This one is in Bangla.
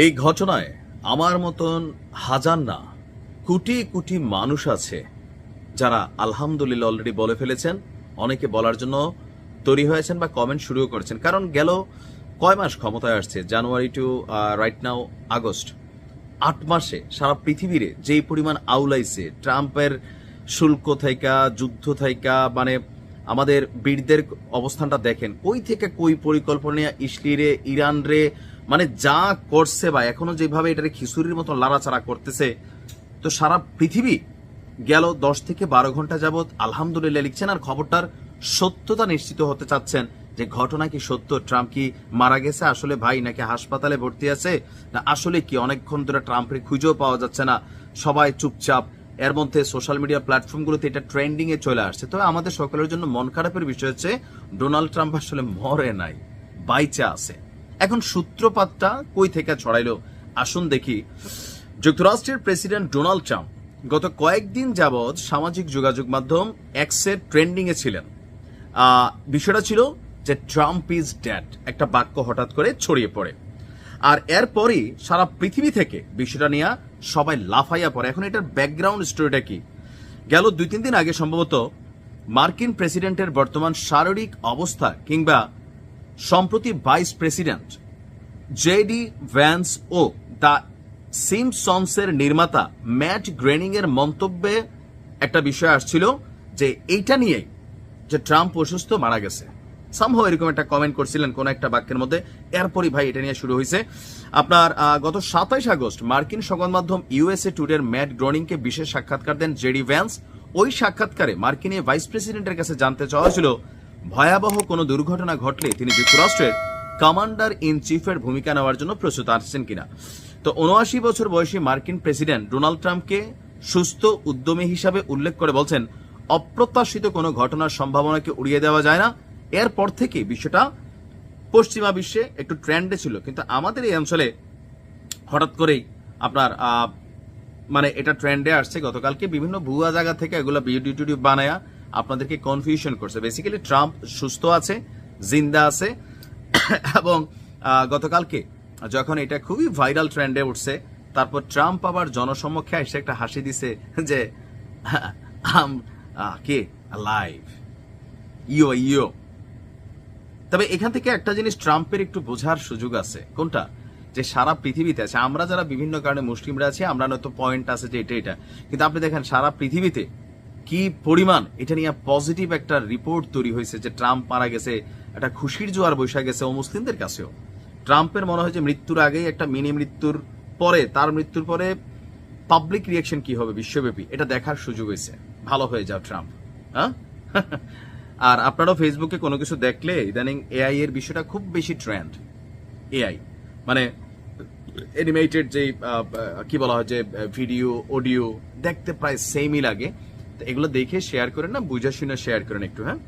এই ঘটনায় আমার মতন হাজার না, কোটি কোটি মানুষ আছে যারা আলহামদুলিল্লাহ অলরেডি বলে ফেলেছেন, অনেকে বলার জন্য তৈরি হয়েছেন বা কমেন্ট শুরুও করেছেন। কারণ গেল কয় মাস ক্ষমতায় আসছে January to right now August আট মাসে সারা পৃথিবীরে যেই পরিমাণ আউলাইছে ট্রাম্পের শুল্ক থাইকা, যুদ্ধ থাইকা মানে আমাদের বীরদের অবস্থানটা দেখেন, কই থেকে কই পরিকল্পনা ইসলিরে ইরান রে মানে যা করছে বা এখনও যেভাবে এটারে খিচুড়ির মতো লাড়াচাড়া করতেছে, তো সারা পৃথিবী গেল দশ থেকে বারো ঘণ্টা যাবত আলহামদুলিল্লাহ লিখছেন আর খবরটার সত্যতা নিশ্চিত হতে চাচ্ছেন যে ঘটনা কি সত্য, ট্রাম্প কি মারা গেছে, আসলে ভাই নাকি হাসপাতালে ভর্তি আছে, না আসলে কি অনেকক্ষণ ধরে ট্রাম্পের খুঁজেও পাওয়া যাচ্ছে না, সবাই চুপচাপ, এর মধ্যে সোশ্যাল মিডিয়া প্ল্যাটফর্মগুলোতে এটা ট্রেন্ডিং এ চলে আসছে। তবে আমাদের সকলের জন্য মন খারাপের বিষয় হচ্ছে, ডোনাল্ড ট্রাম্প আসলে মরে নাই, বাইচা আছে। এখন সূত্রপাতটা কই থেকে ছড়াইল? আসুন দেখি। যুক্তরাষ্ট্রের প্রেসিডেন্ট ডোনাল্ড ট্রাম্প গত কয়েকদিন যাবৎ সামাজিক যোগাযোগ মাধ্যম এক্সের ট্রেন্ডিং এ ছিলেন বিষয়টা ছিল যে ট্রাম্প ইজ ড্যাট একটা বাক্য হঠাৎ করে ছড়িয়ে পড়ে। আর এরপরই সারা পৃথিবী থেকে বিষয়টা নিয়ে সবাই লাফাইয়া পড়ে। এখন এটার ব্যাকগ্রাউন্ড স্টোরিটা কি? গেল দুই তিন দিন আগে সম্ভবত মার্কিন প্রেসিডেন্টের বর্তমান শারীরিক অবস্থা কিংবা সম্প্রতি ভাইস প্রেসিডেন্ট জেডি ভ্যান্স ও দ্য সিমসনসের নির্মাতা ম্যাট গ্রেনিং এর মন্তব্যে একটা বিষয় আসছিল যে এইটা নিয়েই যে ট্রাম্প অসুস্থ মারা গেছে। সামহাও এরকম একটা কমেন্ট করছিলেন কোন একটা বাক্যের মধ্যে। এরপরই ভাই এটা নিয়ে শুরু হয়েছে। আপনার গত সাতাইশ আগস্ট মার্কিন সংবাদ মাধ্যম ইউএসএ টুডের ম্যাট গ্রোনিংকে বিশেষ সাক্ষাৎকার দেন জেডি ভ্যান্স। ওই সাক্ষাৎকারে মার্কিন ভাইস প্রেসিডেন্টের কাছে জানতে চাওয়া হয়েছিল ভয়াবহ কোনো দুর্ঘটনা ঘটলে তিনি যুক্তরাষ্ট্রের কমান্ডার ইন চিফের ভূমিকা নেওয়ার জন্য প্রস্তুত আসছেন কিনা? তো উনআশি বছর বয়সী মার্কিন প্রেসিডেন্ট ডোনাল্ড ট্রাম্পকে সুস্থ, উদ্যমী হিসাবে উল্লেখ করে বলছেন, অপ্রত্যাশিত কোনো ঘটনার সম্ভাবনাকে উড়িয়ে দেওয়া যায় না। এরপর থেকে বিষয়টা পশ্চিমা বিশ্বে একটু ট্রেন্ডে ছিল। কিন্তু আমাদের এই অঞ্চলে হঠাৎ করেই আপনার মানে এটা ট্রেন্ডে আসছে। গতকালকে বিভিন্ন ভুয়া জায়গা থেকে এগুলো ভিডিও টিডিও বানায়া আপনাদেরকে কনফিউশন করছে। বেসিক্যালি ট্রাম্প সুস্থ আছে, জিন্দা আছে, এবং গতকালকে যখন এটা খুবই ভাইরাল ট্রেন্ডে উঠছে, তারপর ট্রাম্প আবার জনসম্মুখে এসে একটা হাসি দিছে যে কে? লাইভ ইও ইও তবে এখান থেকে একটা জিনিস ট্রাম্পের একটু বোঝার সুযোগ আছে। কোনটা? যে সারা পৃথিবীতে আছে। আমরা যারা বিভিন্ন কারণে মুসলিমরা আছি, আমরা নয়তো পয়েন্ট আছে যে এটা এটা। কিন্তু আপনি দেখেন, সারা পৃথিবীতে কি পরিমাণ? এটা নিয়ে পজিটিভ একটা রিপোর্ট তৈরি হয়েছে যে ট্রাম্প মারা গেছে, একটা খুশির জোয়ার বৈশা গেছে ও মুসলিমদের কাছেও। ট্রাম্পের মনে হয় যে মৃত্যুর আগেই একটা মিনি মৃত্যুর পরে, তার মৃত্যুর পরে পাবলিক রিয়াকশন কি হবে বিশ্বব্যাপী? এটা দেখার সুযোগ হয়েছে। ভালো হয়ে যাও ট্রাম্প হ্যাঁ? আর আপনারাও ফেসবুকে কোনো কিছু দেখলে ইদানিং এআই এর বিষয়টা খুব বেশি ট্রেন্ড এআই মানে এনিমেটেড যে কি বলা হয় যে ভিডিও অডিও দেখতে প্রায় সেমই লাগে। এগুলো দেখে শেয়ার করেন না বুঝা শুনে শেয়ার করেন একটু হ্যাঁ?